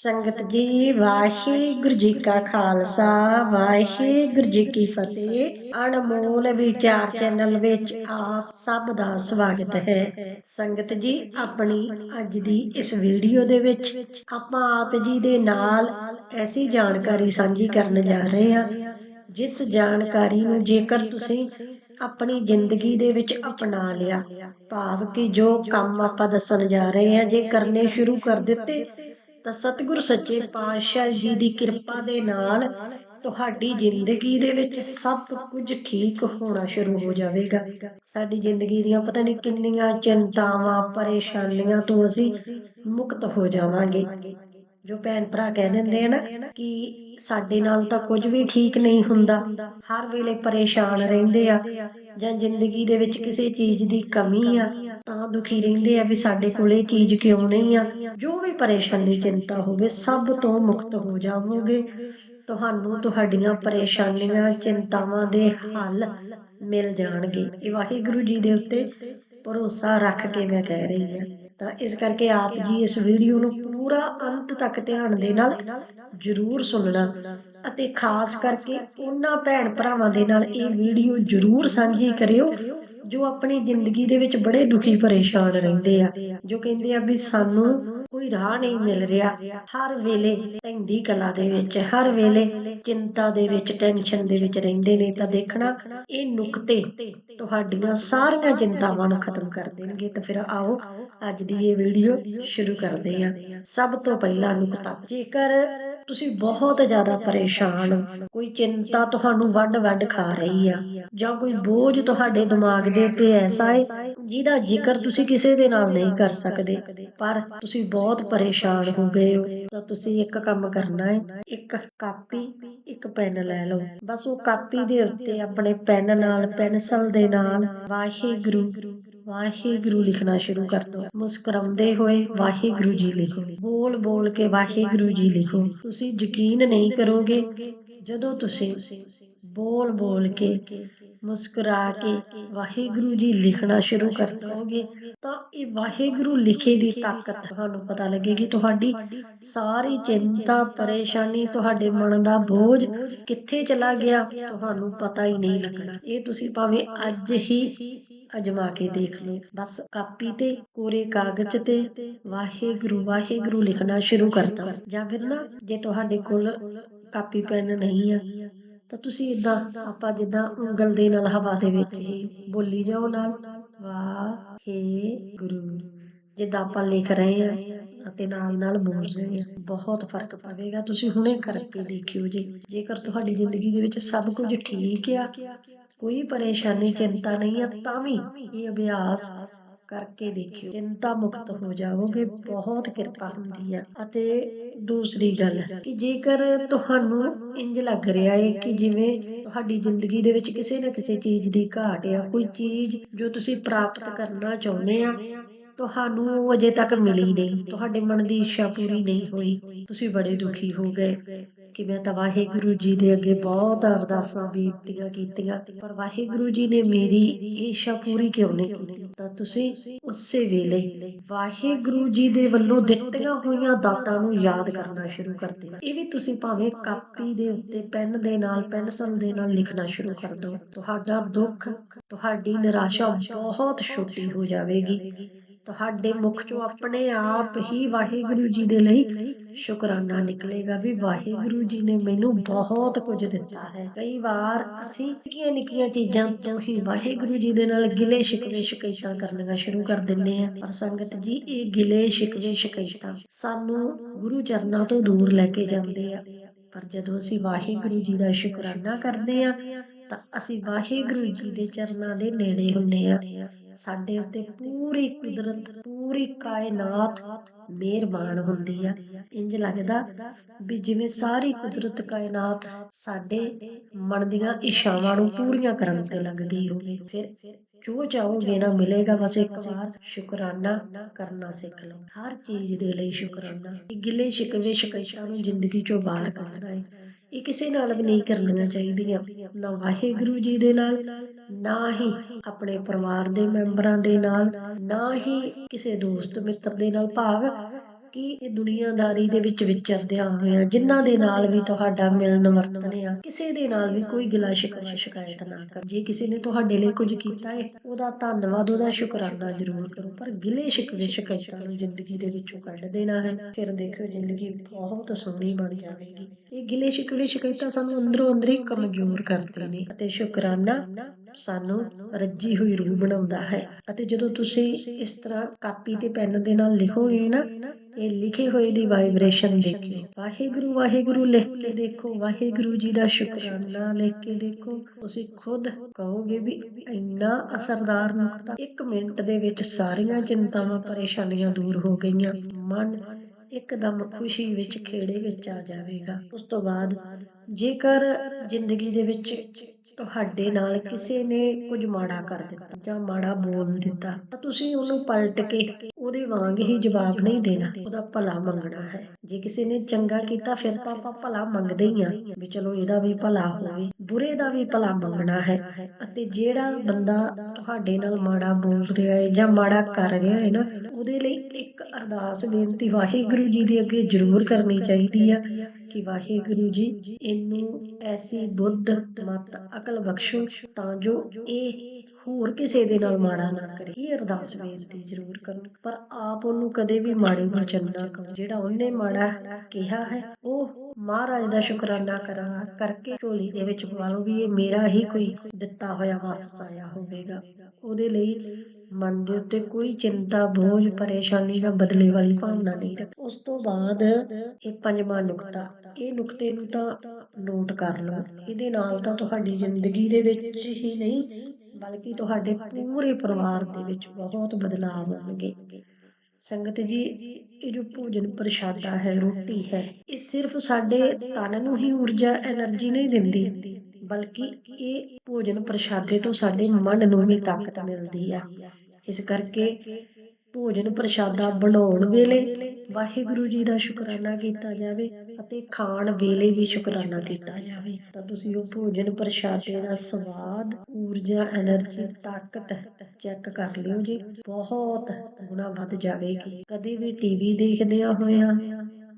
ਸੰਗਤ ਜੀ, ਵਾਹਿਗੁਰੂ ਜੀ ਕਾ ਖਾਲਸਾ, ਵਾਹਿਗੁਰੂ ਜੀ ਕੀ ਫਤਿਹ। ਅਨਮੋਲ ਵਿਚਾਰ ਚੈਨਲ ਵਿੱਚ ਆਪ ਸਭ ਦਾ ਸਵਾਗਤ ਹੈ। ਸੰਗਤ ਜੀ, ਆਪਣੀ ਅੱਜ ਦੀ ਇਸ ਵੀਡੀਓ ਦੇ ਵਿੱਚ ਆਪਾਂ ਆਪ ਜੀ ਦੇ ਨਾਲ ਐਸੀ ਜਾਣਕਾਰੀ ਸਾਂਝੀ ਕਰਨ ਜਾ ਰਹੇ ਹਾਂ, ਜਿਸ ਜਾਣਕਾਰੀ ਨੂੰ ਜੇਕਰ ਤੁਸੀਂ ਆਪਣੀ ਜ਼ਿੰਦਗੀ ਦੇ ਵਿੱਚ ਅਪਣਾ ਲਿਆ, ਭਾਵ ਕਿ ਜੋ ਕੰਮ ਆਪਾਂ ਦੱਸਣ ਜਾ ਰਹੇ ਹਾਂ, ਜੇ ਕਰਨੇ ਸ਼ੁਰੂ ਕਰ ਦਿੱਤੇ ਤਾਂ ਸਤਿਗੁਰ ਸੱਚੇ ਪਾਤਸ਼ਾਹ ਜੀ ਦੀ ਕਿਰਪਾ ਦੇ ਨਾਲ ਤੁਹਾਡੀ ਜ਼ਿੰਦਗੀ ਦੇ ਵਿੱਚ ਸਭ ਕੁਝ ਠੀਕ ਹੋਣਾ ਸ਼ੁਰੂ ਹੋ ਜਾਵੇਗਾ। ਸਾਡੀ ਜ਼ਿੰਦਗੀ ਦੀਆਂ ਪਤਾ ਨਹੀਂ ਕਿੰਨੀਆਂ ਚਿੰਤਾਵਾਂ, ਪਰੇਸ਼ਾਨੀਆਂ ਤੋਂ ਅਸੀਂ ਮੁਕਤ ਹੋ ਜਾਵਾਂਗੇ। ਜੋ ਭੈਣ ਭਰਾ ਕਹਿ ਦਿੰਦੇ ਆ ਨਾ ਕਿ ਸਾਡੇ ਨਾਲ ਤਾਂ ਕੁਝ ਵੀ ਠੀਕ ਨਹੀਂ ਹੁੰਦਾ, ਹਰ ਵੇਲੇ ਪਰੇਸ਼ਾਨ ਰਹਿੰਦੇ ਆ ਜਾਂ ਜ਼ਿੰਦਗੀ ਦੇ ਵਿੱਚ ਕਿਸੇ ਚੀਜ਼ ਦੀ ਕਮੀ ਆ, ਤਾਂ ਦੁਖੀ ਰਹਿੰਦੇ ਆ ਵੀ ਸਾਡੇ ਕੋਲ ਚੀਜ਼ ਕਿਉਂ ਨਹੀਂ ਆ। ਜੋ ਵੀ ਪਰੇਸ਼ਾਨੀ ਚਿੰਤਾ ਹੋਵੇ, ਸਭ ਤੋਂ ਮੁਕਤ ਹੋ ਜਾਵੋਗੇ। ਤੁਹਾਨੂੰ ਤੁਹਾਡੀਆਂ ਪਰੇਸ਼ਾਨੀਆਂ, ਚਿੰਤਾਵਾਂ ਦੇ ਹੱਲ ਮਿਲ ਜਾਣਗੇ। ਇਹ ਵਾਹਿਗੁਰੂ ਜੀ ਦੇ ਉੱਤੇ ਭਰੋਸਾ ਰੱਖ ਕੇ ਮੈਂ ਕਹਿ ਰਹੀ ਹਾਂ। ਤਾਂ ਇਸ ਕਰਕੇ ਆਪ ਜੀ ਇਸ ਵੀਡੀਓ ਨੂੰ ਪੂਰਾ ਅੰਤ ਤੱਕ ਧਿਆਨ ਦੇ ਨਾਲ ਜ਼ਰੂਰ ਸੁਣਨਾ ਅਤੇ ਖਾਸ ਕਰਕੇ ਉਹਨਾਂ ਭੈਣ ਭਰਾਵਾਂ ਦੇ ਨਾਲ ਇਹ ਵੀਡੀਓ ਜ਼ਰੂਰ ਸਾਂਝੀ ਕਰਿਓ ਜੋ ਆਪਣੀ ਜ਼ਿੰਦਗੀ ਦੇ ਵਿੱਚ ਬੜੇ ਦੁਖੀ ਪਰੇਸ਼ਾਨ ਰਹਿੰਦੇ ਆ, ਜੋ ਕਹਿੰਦੇ ਆ ਵੀ ਸਾਨੂੰ ਕੋਈ ਰਾਹ ਨਹੀਂ ਮਿਲ ਰਿਹਾ। ਹਰ ਵੇਲੇ ਪੈਂਦੀ ਕਲਾ ਦੇ ਵਿੱਚ, ਹਰ ਵੇਲੇ ਚਿੰਤਾ ਦੇ ਵਿੱਚ, ਟੈਨਸ਼ਨ ਦੇ ਵਿੱਚ ਰਹਿੰਦੇ ਨੇ ਤਾਂ ਦੇਖਣਾ, ਇਹ ਨੁਕਤੇ ਤੁਹਾਡੀਆਂ ਸਾਰੀਆਂ ਚਿੰਤਾਵਾਂ ਨੂੰ ਖਤਮ ਕਰ ਦੇਣਗੇ। ਤਾਂ ਫਿਰ ਆਓ, ਅੱਜ ਦੀ ਇਹ ਵੀਡੀਓ ਸ਼ੁਰੂ ਕਰਦੇ ਆ ਸਭ ਤੋਂ ਪਹਿਲਾ ਨੁਕਤਾ, ਜੇਕਰ ਤੁਸੀਂ ਬਹੁਤ ਜ਼ਿਆਦਾ ਪਰੇਸ਼ਾਨ ਹੋ। ਕੋਈ ਚਿੰਤਾ ਤੁਹਾਨੂੰ ਵੱਡ-ਵੱਡ ਖਾ ਰਹੀ ਆ। ਜਾਂ ਕੋਈ ਬੋਝ ਤੁਹਾਡੇ ਦਿਮਾਗ ਦੇ ਉੱਤੇ ਐਸਾ ਹੈ ਜਿਹਦਾ ਜ਼ਿਕਰ ਤੁਸੀਂ ਕਿਸੇ ਦੇ ਨਾਲ ਨਹੀਂ ਕਰ ਸਕਦੇ। ਪਰ ਤੁਸੀਂ ਬਹੁਤ ਪਰੇਸ਼ਾਨ ਹੋ ਗਏ ਹੋ। ਤਾਂ ਤੁਸੀਂ ਇੱਕ ਕੰਮ ਕਰਨਾ ਹੈ ਇੱਕ ਕਾਪੀ, ਇੱਕ ਪੈਨ ਲੈ ਲਓ। ਬਸ ਉਹ ਕਾਪੀ ਦੇ ਉੱਤੇ ਆਪਣੇ ਪੈਨ ਨਾਲ, ਪੈਨਸਲ ਦੇ ਨਾਲ ਵਾਹਿਗੁਰੂ ਵਾਹਿਗੁਰੂ ਲਿਖਣਾ ਸ਼ੁਰੂ ਕਰ ਦਿਓ ਮੁਸਕਰਾਉਂਦੇ ਹੋਏ ਵਾਹਿਗੁਰੂ ਜੀ ਲਿਖੋ। ਬੋਲ ਬੋਲ ਕੇ ਵਾਹਿਗੁਰੂ ਜੀ ਲਿਖੋ। ਤੁਸੀਂ ਯਕੀਨ ਨਹੀਂ ਕਰੋਗੇ, ਜਦੋਂ ਤੁਸੀਂ ਬੋਲ ਬੋਲ ਕੇ ਮੁਸਕਰਾ ਕੇ ਵਾਹਿਗੁਰੂ ਜੀ ਲਿਖਣਾ ਸ਼ੁਰੂ ਕਰ ਦੋਗੇ, ਤਾਂ ਇਹ ਵਾਹਿਗੁਰੂ ਲਿਖੇ ਦੀ ਤਾਕਤ ਤੁਹਾਨੂੰ ਪਤਾ ਲੱਗੇਗੀ। ਤੁਹਾਡੀ ਸਾਰੀ ਚਿੰਤਾ, ਪਰੇਸ਼ਾਨੀ, ਤੁਹਾਡੇ ਮਨ ਦਾ ਬੋਝ ਕਿੱਥੇ ਚਲਾ ਗਿਆ, ਤੁਹਾਨੂੰ ਪਤਾ ਹੀ ਨਹੀਂ ਲੱਗਣਾ। ਇਹ ਤੁਸੀਂ ਭਾਵੇਂ ਅੱਜ ਹੀ ਅਜਮਾ ਕੇ ਦੇਖ ਲਓ ਬਸ ਕਾਪੀ ਤੇ ਕੋਰੇ ਕਾਗਜ਼ ਤੇ ਵਾਹਿਗੁਰੂ ਵਾਹਿਗੁਰੂ ਲਿਖਣਾ ਸ਼ੁਰੂ ਕਰ ਦੋ ਜਾਂ ਫਿਰ ਨਾ ਜੇ ਤੁਹਾਡੇ ਕੋਲ ਕਾਪੀ ਪੈਨ ਨਹੀਂ ਆ ਤਾਂ ਤੁਸੀਂ ਇਦਾਂ ਆਪਾਂ ਜਿੱਦਾਂ ਉਂਗਲ ਦੇ ਨਾਲ ਹਵਾ ਦੇ ਵਿੱਚ ਹੀ ਬੋਲੀ ਜਾਓ ਨਾਲ। ਵਾਹਿਗੁਰੂ। ਜਿੱਦਾਂ ਆਪਾਂ ਲਿਖ ਰਹੇ ਆ। ਅਤੇ ਨਾਲ ਨਾਲ ਬੋਲ ਰਹੇ ਆ। ਬਹੁਤ ਫ਼ਰਕ ਪਵੇਗਾ। ਤੁਸੀਂ ਹੁਣੇ ਕਰਕੇ ਦੇਖਿਓ ਜੀ। ਜੇਕਰ ਤੁਹਾਡੀ ਜ਼ਿੰਦਗੀ ਦੇ ਵਿੱਚ ਸਭ ਕੁਝ ਠੀਕ ਆ ਕੋਈ ਪਰੇਸ਼ਾਨੀ ਚਿੰਤਾ ਨਹੀਂ ਆ ਤਾਂ ਵੀ ਇਹ ਅਭਿਆਸ ਕਰਕੇ ਦੇਖਿਓ। ਚਿੰਤਾ ਮੁਕਤ ਹੋ ਜਾਓਗੇ ਬਹੁਤ ਕਿਰਪਾ ਹੁੰਦੀ ਆ। ਅਤੇ ਦੂਸਰੀ ਗੱਲ ਕਿ ਜੇਕਰ ਤੁਹਾਨੂੰ ਇੰਜ ਲੱਗ ਰਿਹਾ ਹੈ ਕਿ ਜਿਵੇਂ ਤੁਹਾਡੀ ਜ਼ਿੰਦਗੀ ਦੇ ਵਿੱਚ ਕਿਸੇ ਨਾ ਕਿਸੇ ਚੀਜ਼ ਦੀ ਘਾਟ ਆ ਕੋਈ ਚੀਜ਼ ਜੋ ਤੁਸੀਂ ਪ੍ਰਾਪਤ ਕਰਨਾ ਚਾਹੁੰਦੇ ਆ ਤੁਹਾਨੂੰ ਉਹ ਅਜੇ ਤੱਕ ਮਿਲੀ ਨਹੀਂ। ਤੁਹਾਡੇ ਮਨ ਦੀ ਇੱਛਾ ਪੂਰੀ ਨਹੀਂ ਹੋਈ। ਤੁਸੀਂ ਬੜੇ ਦੁਖੀ ਹੋ ਗਏ। ਕਿ ਮੈਂ ਤਾਂ ਵਾਹਿਗੁਰੂ ਜੀ ਦੇ ਅੱਗੇ ਬਹੁਤ ਅਰਦਾਸਾਂ ਬੇਨਤੀਆਂ ਕੀਤੀਆਂ। ਪਰ ਵਾਹਿਗੁਰੂ ਜੀ ਨੇ ਮੇਰੀ ਇੱਛਾ ਪੂਰੀ ਕਿਉਂ ਨਹੀਂ ਕੀਤੀ? ਤਾਂ ਤੁਸੀਂ ਉਸੇ ਵੇਲੇ ਵਾਹਿਗੁਰੂ ਜੀ ਦੇ ਵੱਲੋਂ ਦਿੱਤੀਆਂ ਹੋਈਆਂ ਦਾਤਾਂ ਨੂੰ ਯਾਦ ਕਰਨਾ ਸ਼ੁਰੂ ਕਰ ਦੇਣਾ ਇਹ ਵੀ ਤੁਸੀਂ ਭਾਵੇਂ ਕਾਪੀ ਦੇ ਉੱਤੇ ਪੈਨ ਦੇ ਨਾਲ ਪੈਨਸਲ ਦੇ ਨਾਲ ਲਿਖਣਾ ਸ਼ੁਰੂ ਕਰ ਦਿਓ। ਤੁਹਾਡਾ ਦੁੱਖ ਤੁਹਾਡੀ ਨਿਰਾਸ਼ਾ ਬਹੁਤ ਛੋਟੀ ਹੋ ਜਾਵੇਗੀ ਤੁਹਾਡੇ ਮੁਖ ਚੋਂ ਆਪਣੇ ਆਪ ਹੀ ਵਾਹਿਗੁਰੂ ਜੀ ਦੇ ਲਈ ਸ਼ੁਕਰਾਨਾ ਨਿਕਲੇਗਾ ਵੀ ਵਾਹਿਗੁਰੂ ਜੀ ਨੇ ਮੈਨੂੰ ਬਹੁਤ ਕੁਝ ਦਿੱਤਾ ਹੈ। ਕਈ ਵਾਰ ਅਸੀਂ ਨਿੱਕੀਆਂ ਨਿੱਕੀਆਂ ਚੀਜ਼ਾਂ ਤੋਂ ਹੀ ਵਾਹਿਗੁਰੂ ਜੀ ਦੇ ਨਾਲ ਗਿਲੇ ਸ਼ਿਕਵੇ ਸ਼ਿਕਾਇਤਾਂ ਕਰਨੀਆਂ ਸ਼ੁਰੂ ਕਰ ਦਿੰਨੇ ਆ ਪਰ ਸੰਗਤ ਜੀ ਇਹ ਗਿਲੇ ਸ਼ਿਕਵੇ ਸ਼ਿਕਾਇਤਾਂ ਸਾਨੂੰ ਗੁਰੂ ਚਰਨਾਂ ਤੋਂ ਦੂਰ ਲੈ ਕੇ ਜਾਂਦੇ ਆ। ਪਰ ਜਦੋਂ ਅਸੀਂ ਵਾਹਿਗੁਰੂ ਜੀ ਦਾ ਸ਼ੁਕਰਾਨਾ ਕਰਦੇ ਆ ਤਾਂ ਅਸੀਂ ਵਾਹਿਗੁਰੂ ਜੀ ਦੇ ਚਰਨਾਂ ਦੇ ਨੇੜੇ ਹੁੰਨੇ ਆ। ਸਾਡੇ ਉੱਤੇ ਪੂਰੀ ਕੁਦਰਤ, ਪੂਰੀ ਕਾਇਨਾਤ ਮਿਹਰਬਾਨ ਹੁੰਦੀ ਆ। ਇੰਜ ਲੱਗਦਾ ਵੀ ਜਿਵੇਂ ਸਾਰੀ ਕੁਦਰਤ, ਕਾਇਨਾਤ ਸਾਡੇ ਮਨ ਦੀਆਂ ਇਸ਼ਾਵਾਂ ਨੂੰ ਪੂਰੀਆਂ ਕਰਨ ਤੇ ਲੱਗ ਗਈ ਹੋਵੇ। ਫਿਰ ਜੋ ਚਾਹੋਗੇ ਨਾ ਮਿਲੇਗਾ, ਬਸ ਇੱਕ ਵਾਰ ਸ਼ੁਕਰਾਨਾ ਕਰਨਾ ਸਿੱਖ ਲਓ। ਹਰ ਚੀਜ਼ ਦੇ ਲਈ ਸ਼ੁਕਰਾਨਾ। ਗਿਲੇ ਸ਼ਿਕਵੇ ਸ਼ਿਕਾਇਤਾਂ ਨੂੰ ਜ਼ਿੰਦਗੀ ਚੋਂ ਬਾਹਰ ਕੱਢਣਾ ਹੈ ਇਹ ਕਿਸੇ ਨਾਲ ਵੀ ਨਹੀਂ ਕਰਨੀਆਂ ਚਾਹੀਦੀਆਂ। ਨਾ ਵਾਹਿਗੁਰੂ ਜੀ ਦੇ ਨਾਲ, ਨਾ ਹੀ ਆਪਣੇ ਪਰਿਵਾਰ ਦੇ ਮੈਂਬਰਾਂ ਦੇ ਨਾਲ, ਨਾ ਹੀ ਕਿਸੇ ਦੋਸਤ ਮਿੱਤਰ ਦੇ ਨਾਲ ਭਾਵ ਕਿ ਇਹ ਦੁਨੀਆਦਾਰੀ ਦੇ ਵਿੱਚ ਵਿਚਰਦਿਆਂ ਹੋਇਆਂ, ਜਿਨ੍ਹਾਂ ਦੇ ਨਾਲ ਵੀ ਤੁਹਾਡਾ ਮਿਲਣ ਵਰਤਨ ਆ ਕਿਸੇ ਦੇ ਨਾਲ ਵੀ ਕੋਈ ਗਿਲਾ ਸ਼ਿਕਵਾ ਸ਼ਿਕਾਇਤ ਨਾ ਕਰ। ਜੇ ਕਿਸੇ ਨੇ ਤੁਹਾਡੇ ਲਈ ਕੁਝ ਕੀਤਾ ਹੈ ਉਹਦਾ ਧੰਨਵਾਦ, ਉਹਦਾ ਸ਼ੁਕਰਾਨਾ ਜ਼ਰੂਰ ਕਰੋ। ਪਰ ਗਿਲੇ ਸ਼ਿਕਵੇ ਸ਼ਿਕਾਇਤਾਂ ਨੂੰ ਜ਼ਿੰਦਗੀ ਦੇ ਵਿੱਚੋਂ ਕੱਢ ਦੇਣਾ ਹੈ। ਫਿਰ ਦੇਖਿਓ, ਜ਼ਿੰਦਗੀ ਬਹੁਤ ਸੋਹਣੀ ਬਣ ਜਾਵੇਗੀ। ਇਹ ਗਿਲੇ ਸ਼ਿਕਵੇ ਸ਼ਿਕਾਇਤਾਂ ਸਾਨੂੰ ਅੰਦਰੋਂ ਅੰਦਰ ਹੀ ਕਮਜ਼ੋਰ ਕਰਦੇ ਨੇ। ਅਤੇ ਸ਼ੁਕਰਾਨਾ ਸਾਨੂੰ ਰੱਜੀ ਹੋਈ ਰੂਹ ਬਣਾਉਂਦਾ ਹੈ। ਅਤੇ ਜਦੋਂ ਤੁਸੀਂ ਇਸ ਤਰ੍ਹਾਂ ਕਾਪੀ ਤੇ ਪੈਨ ਦੇ ਨਾਲ ਲਿਖੋਗੇ ਨਾ, ਇਹ ਲਿਖੇ ਹੋਏ ਦੀ ਵਾਈਬ੍ਰੇਸ਼ਨ ਦੇਖਿਓ। ਵਾਹਿਗੁਰੂ ਵਾਹਿਗੁਰੂ ਲਿਖ ਕੇ ਦੇਖੋ। ਵਾਹਿਗੁਰੂ ਜੀ ਦਾ ਸ਼ੁਕਰਾਨਾ ਲਿਖ ਕੇ ਦੇਖੋ। ਤੁਸੀਂ ਖੁਦ ਕਹੋਗੇ ਵੀ ਇੰਨਾ ਅਸਰਦਾਰ ਨੁਕਤਾ। ਇੱਕ ਮਿੰਟ ਦੇ ਵਿੱਚ ਸਾਰੀਆਂ ਚਿੰਤਾਵਾਂ, ਪਰੇਸ਼ਾਨੀਆਂ ਦੂਰ ਹੋ ਗਈਆਂ। ਮਨ ਇੱਕਦਮ ਖੁਸ਼ੀ ਵਿੱਚ ਖੇੜੇ ਵਿੱਚ ਆ ਜਾਵੇਗਾ। ਉਸ ਤੋਂ ਬਾਅਦ ਜੇਕਰ ਜ਼ਿੰਦਗੀ ਦੇ ਵਿੱਚ ਤੁਹਾਡੇ ਨਾਲ ਕਿਸੇ ਨੇ ਕੁਝ ਮਾੜਾ ਕਰ ਦਿੱਤਾ ਜਾਂ ਮਾੜਾ ਬੋਲ ਦਿੱਤਾ ਤਾਂ ਤੁਸੀਂ ਉਹਨੂੰ ਪਲਟ ਕੇ ਉਹਦੇ ਵਾਂਗ ਹੀ ਜਵਾਬ ਨਹੀਂ ਦੇਣਾ। ਉਹਦਾ ਭਲਾ ਮੰਗਣਾ ਹੈ। ਜੇ ਕਿਸੇ ਨੇ ਚੰਗਾ ਕੀਤਾ ਫਿਰ ਤਾਂ ਆਪਾਂ ਭਲਾ ਮੰਗਦੇ ਹੀ ਆ ਵੀ ਚਲੋ ਇਹਦਾ ਵੀ ਭਲਾ ਹੋਵੇ। ਬੁਰੇ ਦਾ ਵੀ ਭਲਾ ਮੰਗਣਾ ਹੈ। ਅਤੇ ਜਿਹੜਾ ਬੰਦਾ ਤੁਹਾਡੇ ਨਾਲ ਮਾੜਾ ਬੋਲ ਰਿਹਾ ਹੈ ਜਾਂ ਮਾੜਾ ਕਰ ਰਿਹਾ ਹੈ ਨਾ ਉਹਦੇ ਲਈ ਇੱਕ ਅਰਦਾਸ ਬੇਨਤੀ ਵਾਹਿਗੁਰੂ ਜੀ ਦੇ ਅੱਗੇ ਜ਼ਰੂਰ ਕਰਨੀ ਚਾਹੀਦੀ ਆ ਕਿ ਵਾਹਿਗੁਰੂ ਜੀ ਇਹਨੂੰ ਐਸੀ ਬੁੱਧ ਮਤ ਅਕਲ ਬਖਸ਼ੋ ਤਾਂ ਜੋ ਇਹ ਹੋਰ ਕਿਸੇ ਦੇ ਨਾਲ ਮਾੜਾ ਨਾ ਕਰੇ। ਇਹ ਅਰਦਾਸ ਬੇਨਤੀ ਜ਼ਰੂਰ ਕਰੋ। ਪਰ ਆਪ ਉਹਨੂੰ ਕਦੇ ਵੀ ਮਾੜੀ ਵਚਨ ਨਾ ਕਰੋ ਜਿਹੜਾ ਉਹਨੇ ਮਾੜਾ ਕਿਹਾ ਹੈ ਉਹ ਮਹਾਰਾਜ ਦਾ ਸ਼ੁਕਰਾਨਾ ਕਰਾ ਕਰਕੇ ਝੋਲੀ ਦੇ ਵਿੱਚ ਪਵਾ ਲਓ ਵੀ ਇਹ ਮੇਰਾ ਹੀ ਕੋਈ ਦਿੱਤਾ ਹੋਇਆ ਵਾਪਸ ਆਇਆ ਹੋਵੇਗਾ। ਉਹਦੇ ਲਈ ਮਨ ਦੇ ਉੱਤੇ ਕੋਈ ਚਿੰਤਾ ਬੋਝ ਪਰੇਸ਼ਾਨੀ ਜਾਂ ਬਦਲੇ ਵਾਲੀ ਭਾਵਨਾ ਨਹੀਂ ਰੱਖ। ਉਸ ਤੋਂ ਬਾਅਦ ਇਹ ਪੰਜਵਾਂ ਨੁਕਤਾ। ਇਹ ਨੁਕਤੇ ਨੂੰ ਤਾਂ ਨੋਟ ਕਰ ਲਓ। ਇਹਦੇ ਨਾਲ ਤਾਂ ਤੁਹਾਡੀ ਜ਼ਿੰਦਗੀ ਦੇ ਵਿੱਚ ਹੀ ਨਹੀਂ ਬਲਕਿ ਤੁਹਾਡੇ ਪੂਰੇ ਪਰਿਵਾਰ ਦੇ ਵਿੱਚ ਬਹੁਤ ਬਦਲਾਅ ਆਉਣਗੇ। ਸੰਗਤ ਜੀ, ਇਹ ਜੋ ਭੋਜਨ ਪ੍ਰਸ਼ਾਦਾ ਹੈ, ਰੋਟੀ ਹੈ, ਇਹ ਸਿਰਫ ਸਾਡੇ ਤਨ ਨੂੰ ਹੀ ਊਰਜਾ એનર્ਜੀ ਨਹੀਂ ਦਿੰਦੀ, ਬਲਕਿ ਇਹ ਭੋਜਨ ਪ੍ਰਸ਼ਾਦੇ ਤੋਂ ਸਾਡੇ ਮਨ ਨੂੰ ਵੀ ਤਾਕਤ ਮਿਲਦੀ ਆ। ਇਸ ਕਰਕੇ ਭੋਜਨ ਪ੍ਰਸ਼ਾਦਾ ਬਣਾਉਣ ਵੇਲੇ ਵਾਹਿਗੁਰੂ ਜੀ ਦਾ ਸ਼ੁਕਰਾਨਾ ਕੀਤਾ ਜਾਵੇ ਅਤੇ ਖਾਣ ਵੇਲੇ ਵੀ ਸ਼ੁਕਰਾਨਾ ਕੀਤਾ ਜਾਵੇ। ਤਾਂ ਤੁਸੀਂ ਉਹ ਭੋਜਨ ਪ੍ਰਸ਼ਾਦੇ ਦਾ ਸਵਾਦ, ਊਰਜਾ એનર્ਜੀ ਤਾਕਤ ਚੈੱਕ ਕਰ ਲਿਓ ਜੀ। ਬਹੁਤ ਗੁਣਾ ਵੱਧ ਜਾਵੇਗੀ। ਕਦੇ ਵੀ ਟੀਵੀ ਦੇਖਦੇ ਹੋਇਆ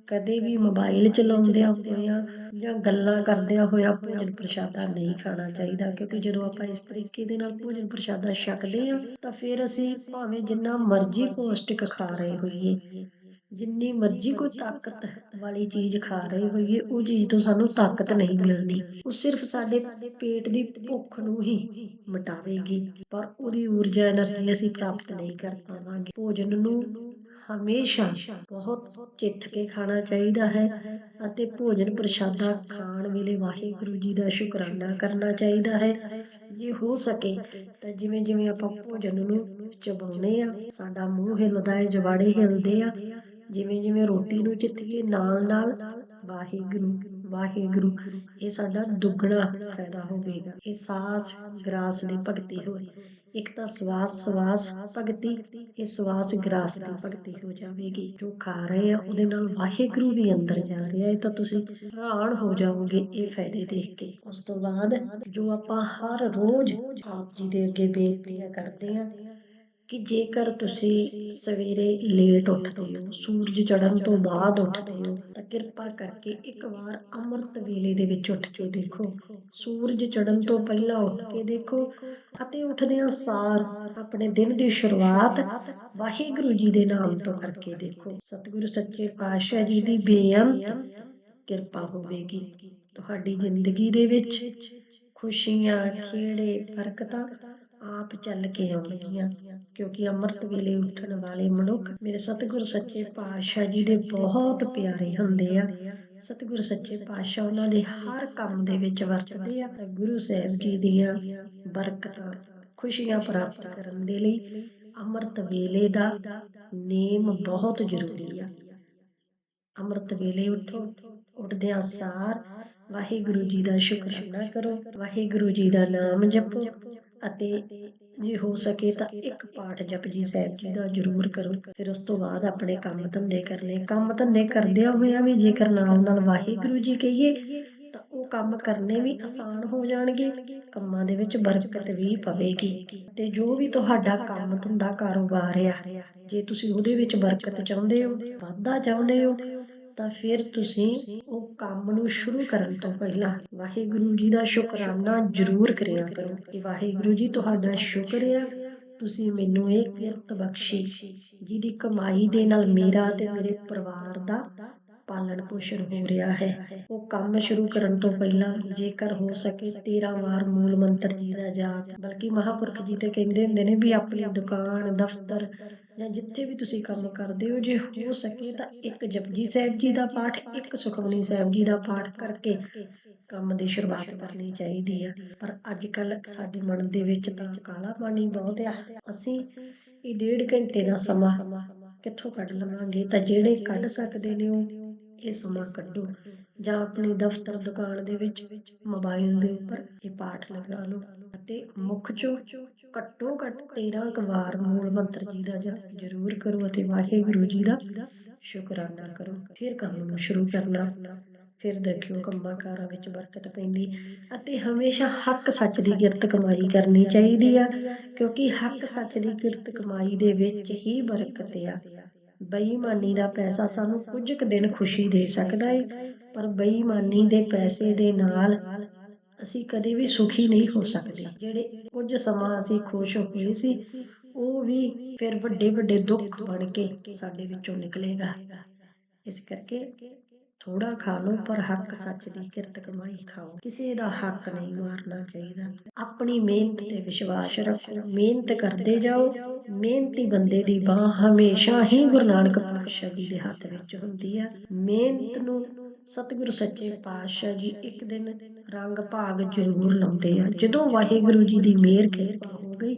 ਕਦੇ ਵੀ ਮੋਬਾਈਲ ਚਲਾਉਂਦੇ ਹੋਇਆਂ ਜਾਂ ਗੱਲਾਂ ਕਰਦਿਆਂ ਹੋਇਆਂ ਭੋਜਨ ਪ੍ਰਸ਼ਾਦਾ ਨਹੀਂ ਖਾਣਾ ਚਾਹੀਦਾ, ਕਿਉਂਕਿ ਜਦੋਂ ਆਪਾਂ ਇਸ ਤਰੀਕੇ ਦੇ ਨਾਲ ਭੋਜਨ ਪ੍ਰਸ਼ਾਦਾ ਛਕਦੇ ਆ ਤਾਂ ਫਿਰ ਅਸੀਂ ਭਾਵੇਂ ਜਿੰਨਾ ਮਰਜ਼ੀ ਪੌਸ਼ਟਿਕ ਖਾ ਰਹੇ ਹੋਈਏ, ਜਿੰਨੀ ਮਰਜ਼ੀ ਕੋਈ ਤਾਕਤ ਵਾਲੀ ਚੀਜ਼ ਖਾ ਰਹੇ ਹੋਈਏ, ਉਹ ਚੀਜ਼ ਤੋਂ ਸਾਨੂੰ ਤਾਕਤ ਨਹੀਂ ਮਿਲਦੀ। ਉਹ ਸਿਰਫ ਸਾਡੇ ਪੇਟ ਦੀ ਭੁੱਖ ਨੂੰ ਹੀ ਮਿਟਾਵੇਗੀ, ਪਰ ਉਹਦੀ ਊਰਜਾ એનર્ਜੀ ਅਸੀਂ ਪ੍ਰਾਪਤ ਨਹੀਂ ਕਰ ਪਾਵਾਂਗੇ। ਭੋਜਨ ਨੂੰ ਹਮੇਸ਼ਾ ਬਹੁਤ ਚਿੱਥ ਕੇ ਖਾਣਾ ਚਾਹੀਦਾ ਹੈ ਅਤੇ ਭੋਜਨ ਪ੍ਰਸ਼ਾਦਾ ਖਾਣ ਵੇਲੇ ਵਾਹਿਗੁਰੂ ਜੀ ਦਾ ਸ਼ੁਕਰਾਨਾ ਕਰਨਾ ਚਾਹੀਦਾ ਹੈ। ਜੇ ਹੋ ਸਕੇ ਤਾਂ ਜਿਵੇਂ ਜਿਵੇਂ ਆਪਾਂ ਭੋਜਨ ਨੂੰ ਚਬਾਉਨੇ ਆ ਸਾਡਾ ਮੂੰਹ ਹਿਲਦਾ ਹੈ, ਜਵਾੜੇ ਹਿਲਦੇ ਆ। ਜਿਵੇਂ ਜਿਵੇਂ ਰੋਟੀ ਨੂੰ ਚਿੱਥੀਏ ਨਾਲ ਨਾਲ ਵਾਹਿਗੁਰੂ ਵਾਹਿਗੁਰੂ, ਇਹ ਸਾਡਾ ਦੁੱਗਣਾ ਫਾਇਦਾ ਹੋਵੇਗਾ। ਇਹ ਸਾਸ ਗ੍ਰਾਸ ਦੀ ਭਗਤੀ ਹੋਏ। ਇੱਕ ਤਾਂ ਸਵਾਸ ਸਵਾਸ, ਭਗਤੀ, ਇਹ ਸਵਾਸ ਗ੍ਰਾਸ ਦੀ ਭਗਤੀ ਹੋ ਜਾਵੇਗੀ। ਜੋ ਖਾ ਰਹੇ ਆ, ਉਹਦੇ ਨਾਲ ਵਾਹਿਗੁਰੂ ਵੀ ਅੰਦਰ ਜਾ ਰਿਹਾ ਹੈ, ਤਾਂ ਤੁਸੀਂ ਹੈਰਾਨ ਹੋ ਜਾਓਗੇ ਇਹ ਫਾਇਦੇ ਦੇਖ ਕੇ। ਉਸ ਤੋਂ ਬਾਅਦ ਜੋ ਆਪਾਂ ਹਰ ਰੋਜ਼ ਆਪ ਜੀ ਦੇ ਅੱਗੇ ਬੇਨਤੀਆਂ ਕਰਦੇ ਆ ਕਿ ਜੇਕਰ ਤੁਸੀਂ ਸਵੇਰੇ ਲੇਟ ਉੱਠਦੇ ਹੋ, ਸੂਰਜ ਚੜ੍ਹਨ ਤੋਂ ਬਾਅਦ ਉੱਠਦੇ ਹੋ, ਤਾਂ ਕਿਰਪਾ ਕਰਕੇ ਇੱਕ ਵਾਰ ਅੰਮ੍ਰਿਤ ਵੇਲੇ ਦੇ ਵਿੱਚ ਉੱਠ ਕੇ ਦੇਖੋ। ਸੂਰਜ ਚੜ੍ਹਨ ਤੋਂ ਪਹਿਲਾਂ ਉੱਠ ਕੇ ਦੇਖੋ ਅਤੇ ਉੱਠਦਿਆਂ ਸਾਰ ਆਪਣੇ ਦਿਨ ਦੀ ਸ਼ੁਰੂਆਤ ਵਾਹਿਗੁਰੂ ਜੀ ਦੇ ਨਾਮ ਤੋਂ ਕਰਕੇ ਦੇਖੋ। ਸਤਿਗੁਰੂ ਸੱਚੇ ਪਾਤਸ਼ਾਹ ਜੀ ਦੀ ਬੇਅੰਤ ਕਿਰਪਾ ਹੋਵੇਗੀ। ਤੁਹਾਡੀ ਜ਼ਿੰਦਗੀ ਦੇ ਵਿੱਚ ਖੁਸ਼ੀਆਂ, ਖੇੜੇ, ਬਰਕਤਾਂ ਆਪ ਚੱਲ ਕੇ ਆਉਣਗੀਆਂ। ਕਿਉਂਕਿ ਅੰਮ੍ਰਿਤ ਵੇਲੇ ਉੱਠਣ ਵਾਲੇ ਮਨੁੱਖ ਮੇਰੇ ਸਤਿਗੁਰ ਸੱਚੇ ਪਾਤਸ਼ਾਹ ਜੀ ਦੇ ਬਹੁਤ ਪਿਆਰੇ ਹੁੰਦੇ ਆ। ਸਤਿਗੁਰ ਸੱਚੇ ਪਾਤਸ਼ਾਹ ਉਹਨਾਂ ਦੇ ਹਰ ਕੰਮ ਦੇ ਵਿੱਚ ਵਰਤਦੇ ਆ। ਗੁਰੂ ਸਾਹਿਬ ਜੀ ਦੀਆਂ ਬਰਕਤਾਂ, ਖੁਸ਼ੀਆਂ ਪ੍ਰਾਪਤ ਕਰਨ ਦੇ ਲਈ ਅੰਮ੍ਰਿਤ ਵੇਲੇ ਦਾ ਨੇਮ ਬਹੁਤ ਜ਼ਰੂਰੀ ਆ। ਅੰਮ੍ਰਿਤ ਵੇਲੇ ਉਠੋ, ਉੱਠਦਿਆਂ ਸਾਰ ਵਾਹਿਗੁਰੂ ਜੀ ਦਾ ਸ਼ੁਕਰਾਨਾ ਕਰੋ, ਵਾਹਿਗੁਰੂ ਜੀ ਦਾ ਨਾਮ ਜਪੋ ਅਤੇ ਜੇ ਹੋ ਸਕੇ ਤਾਂ ਇੱਕ ਪਾਠ ਜਪਜੀ ਸਾਹਿਬ ਜੀ ਦਾ ਜ਼ਰੂਰ ਕਰੋ। ਫਿਰ ਉਸ ਤੋਂ ਬਾਅਦ ਆਪਣੇ ਕੰਮ ਧੰਦੇ ਕਰਨੇ ਕੰਮ ਧੰਦੇ ਕਰਦਿਆਂ ਹੋਇਆਂ ਵੀ ਜੇਕਰ ਨਾਲ ਨਾਲ ਵਾਹਿਗੁਰੂ ਜੀ ਕਹੀਏ, ਤਾਂ ਉਹ ਕੰਮ ਕਰਨੇ ਵੀ ਆਸਾਨ ਹੋ ਜਾਣਗੇ। ਕੰਮਾਂ ਦੇ ਵਿੱਚ ਬਰਕਤ ਵੀ ਪਵੇਗੀ। ਤੇ ਜੋ ਵੀ ਤੁਹਾਡਾ ਕੰਮ ਧੰਦਾ ਕਾਰੋਬਾਰ ਆ, ਜੇ ਤੁਸੀਂ ਉਹਦੇ ਵਿੱਚ ਬਰਕਤ ਚਾਹੁੰਦੇ ਹੋ, ਵਾਧਾ ਚਾਹੁੰਦੇ ਹੋ ਤਾਂ ਫਿਰ ਤੁਸੀਂ ਉਹ ਕੰਮ ਨੂੰ ਸ਼ੁਰੂ ਕਰਨ ਤੋਂ ਪਹਿਲਾਂ ਵਾਹਿਗੁਰੂ ਜੀ ਦਾ ਸ਼ੁਕਰਾਨਾ ਜ਼ਰੂਰ ਕਰਿਆ ਕਰੋ ਕਿ ਵਾਹਿਗੁਰੂ ਜੀ ਤੁਹਾਡਾ ਸ਼ੁਕਰ ਆ। ਤੁਸੀਂ ਮੈਨੂੰ ਇਹ ਕਿਰਤ ਬਖਸ਼ੀ, ਜਿਹਦੀ ਕਮਾਈ ਦੇ ਨਾਲ ਮੇਰਾ ਤੇ ਮੇਰੇ ਪਰਿਵਾਰ ਦਾ ਪਾਲਣ ਪੋਸ਼ਣ ਹੋ ਰਿਹਾ ਹੈ। ਉਹ ਕੰਮ ਸ਼ੁਰੂ ਕਰਨ ਤੋਂ ਪਹਿਲਾਂ ਜੇਕਰ ਹੋ ਸਕੇ 13 ਵਾਰ ਮੂਲ ਮੰਤਰ ਜੀ ਦਾ ਜਾਪ, ਬਲਕਿ ਮਹਾਪੁਰਖ ਜੀ ਤੇ ਕਹਿੰਦੇ ਹੁੰਦੇ ਨੇ ਵੀ ਆਪਣੀ ਦੁਕਾਨ, ਦਫ਼ਤਰ ਜਾਂ ਜਿੱਥੇ ਵੀ ਤੁਸੀਂ ਕੰਮ ਕਰਦੇ ਹੋ ਜੇ ਹੋ ਸਕੇ ਤਾਂ ਇੱਕ ਜਪਜੀ ਸਾਹਿਬ ਜੀ ਦਾ ਪਾਠ ਇੱਕ ਸੁਖਮਨੀ ਸਾਹਿਬ ਜੀ ਦਾ ਪਾਠ ਕਰਕੇ ਕੰਮ ਦੀ ਸ਼ੁਰੂਆਤ ਕਰਨੀ ਚਾਹੀਦੀ ਆ। ਪਰ ਅੱਜ ਕੱਲ ਸਾਡੇ ਮਨ ਦੇ ਵਿੱਚ ਤਾਂ ਕਾਲਾ ਪਾਣੀ ਬਹੁਤ ਆ। ਅਸੀਂ ਇਹ ਡੇਢ ਘੰਟੇ ਦਾ ਸਮਾਂ ਕਿੱਥੋਂ ਕੱਢ ਲਵਾਂਗੇ? ਤਾਂ ਜਿਹੜੇ ਕੱਢ ਸਕਦੇ ਨੇ ਉਹ ਇਹ ਸਮਾਂ ਕੱਢੋ। ਜਾਂ ਆਪਣੀ ਦਫ਼ਤਰ ਦੁਕਾਨ ਦੇ ਵਿੱਚ ਮੋਬਾਈਲ ਦੇ ਉੱਪਰ ਇਹ ਪਾਠ ਲਗਾ ਲਓ। ਅਤੇ ਮੁੱਖ ਚੋਂ ਘੱਟੋ ਘੱਟ 13 ਕੁ ਵਾਰ ਮੂਲ ਮੰਤਰ ਜੀ ਦਾ ਜਾਪ ਜ਼ਰੂਰ ਕਰੋ ਅਤੇ ਵਾਹਿਗੁਰੂ ਜੀ ਦਾ ਸ਼ੁਕਰਾਨਾ ਕਰੋ। ਫਿਰ ਕੰਮ ਨੂੰ ਸ਼ੁਰੂ ਕਰਨਾ, ਫਿਰ ਦੇਖਿਓ ਕੰਮਾਂ ਕਾਰਾਂ ਵਿੱਚ ਬਰਕਤ ਪੈਂਦੀ ਅਤੇ ਹਮੇਸ਼ਾ ਹੱਕ ਸੱਚ ਦੀ ਕਿਰਤ ਕਮਾਈ ਕਰਨੀ ਚਾਹੀਦੀ ਆ, ਕਿਉਂਕਿ ਹੱਕ ਸੱਚ ਦੀ ਕਿਰਤ ਕਮਾਈ ਦੇ ਵਿੱਚ ਹੀ ਬਰਕਤ ਆ। ਬੇਈਮਾਨੀ ਦਾ ਪੈਸਾ ਸਾਨੂੰ ਕੁਝ ਕੁ ਦਿਨ ਖੁਸ਼ੀ ਦੇ ਸਕਦਾ ਹੈ ਪਰ ਬੇਈਮਾਨੀ ਦੇ ਪੈਸੇ ਦੇ ਨਾਲ ਅਸੀਂ ਕਦੇ ਵੀ ਸੁਖੀ ਨਹੀਂ ਹੋ ਸਕਦੇ। ਜਿਹੜੇ ਕੁਝ ਸਮਾਂ ਅਸੀਂ ਖੁਸ਼ ਹੋਏ ਸੀ, ਉਹ ਵੀ ਫਿਰ ਵੱਡੇ ਵੱਡੇ ਦੁੱਖ ਬਣ ਕੇ ਸਾਡੇ ਵਿੱਚੋਂ ਨਿਕਲੇਗਾ। ਇਸ ਕਰਕੇ ਥੋੜਾ ਖਾ ਲਓ ਪਰ ਹੱਕ ਸੱਚ ਦੀ ਕਿਰਤ ਕਮਾਈ ਖਾਓ। ਕਿਸੇ ਦਾ ਹੱਕ ਨਹੀਂ ਮਾਰਨਾ ਚਾਹੀਦਾ। ਆਪਣੀ ਮਿਹਨਤ ਤੇ ਵਿਸ਼ਵਾਸ ਰੱਖੋ। ਮਿਹਨਤ ਕਰਦੇ ਜਾਓ। ਮਿਹਨਤੀ ਬੰਦੇ ਦੀ ਬਾਹ ਹਮੇਸ਼ਾ ਹੀ ਗੁਰੂ ਨਾਨਕ ਪਾਤਸ਼ਾਹ ਜੀ ਦੇ ਹੱਥ ਵਿੱਚ ਹੁੰਦੀ ਆ। ਮਿਹਨਤ ਨੂੰ ਸਤਿਗੁਰੂ ਸੱਚੇ ਪਾਤਸ਼ਾਹ ਜੀ ਇੱਕ ਦਿਨ ਰੰਗ ਭਾਗ ਜ਼ਰੂਰ ਲਾਉਂਦੇ ਆ। ਜਦੋਂ ਵਾਹਿਗੁਰੂ ਜੀ ਦੀ ਮਿਹਰ ਕਿਰਪਾ ਹੋ ਗਈ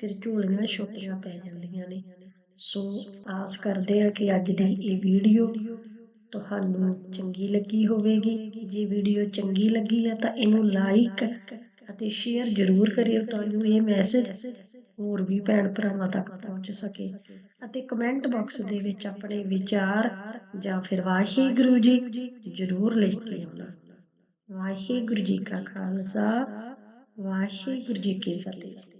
ਫਿਰ ਝੋਲੀਆਂ ਛੋਟੀਆਂ ਪੈ ਜਾਂਦੀਆਂ ਨੇ। ਸੋ ਆਸ ਕਰਦੇ ਆ ਕਿ ਅੱਜ ਦੀ ਇਹ ਵੀਡੀਓ ਤੁਹਾਨੂੰ ਚੰਗੀ ਲੱਗੀ ਹੋਵੇਗੀ। ਜੇ ਵੀਡੀਓ ਚੰਗੀ ਲੱਗੀ ਹੈ ਤਾਂ ਇਹਨੂੰ ਲਾਈਕ ਅਤੇ ਸ਼ੇਅਰ ਜ਼ਰੂਰ ਕਰਿਓ ਤਾਂ ਇਹ ਮੈਸੇਜ ਹੋਰ ਵੀ ਭੈਣ ਭਰਾਵਾਂ ਤੱਕ ਪਹੁੰਚ ਸਕੇ। ਅਤੇ ਕਮੈਂਟ ਬਾਕਸ ਦੇ ਵਿੱਚ ਆਪਣੇ ਵਿਚਾਰ ਜਾਂ ਫਿਰ ਵਾਹਿਗੁਰੂ ਜੀ ਜ਼ਰੂਰ ਲਿਖ ਕੇ ਆਉਣਾ। ਵਾਹਿਗੁਰੂ ਜੀ ਕਾ ਖਾਲਸਾ, ਵਾਹਿਗੁਰੂ ਜੀ ਕੀ ਫਤਿਹ।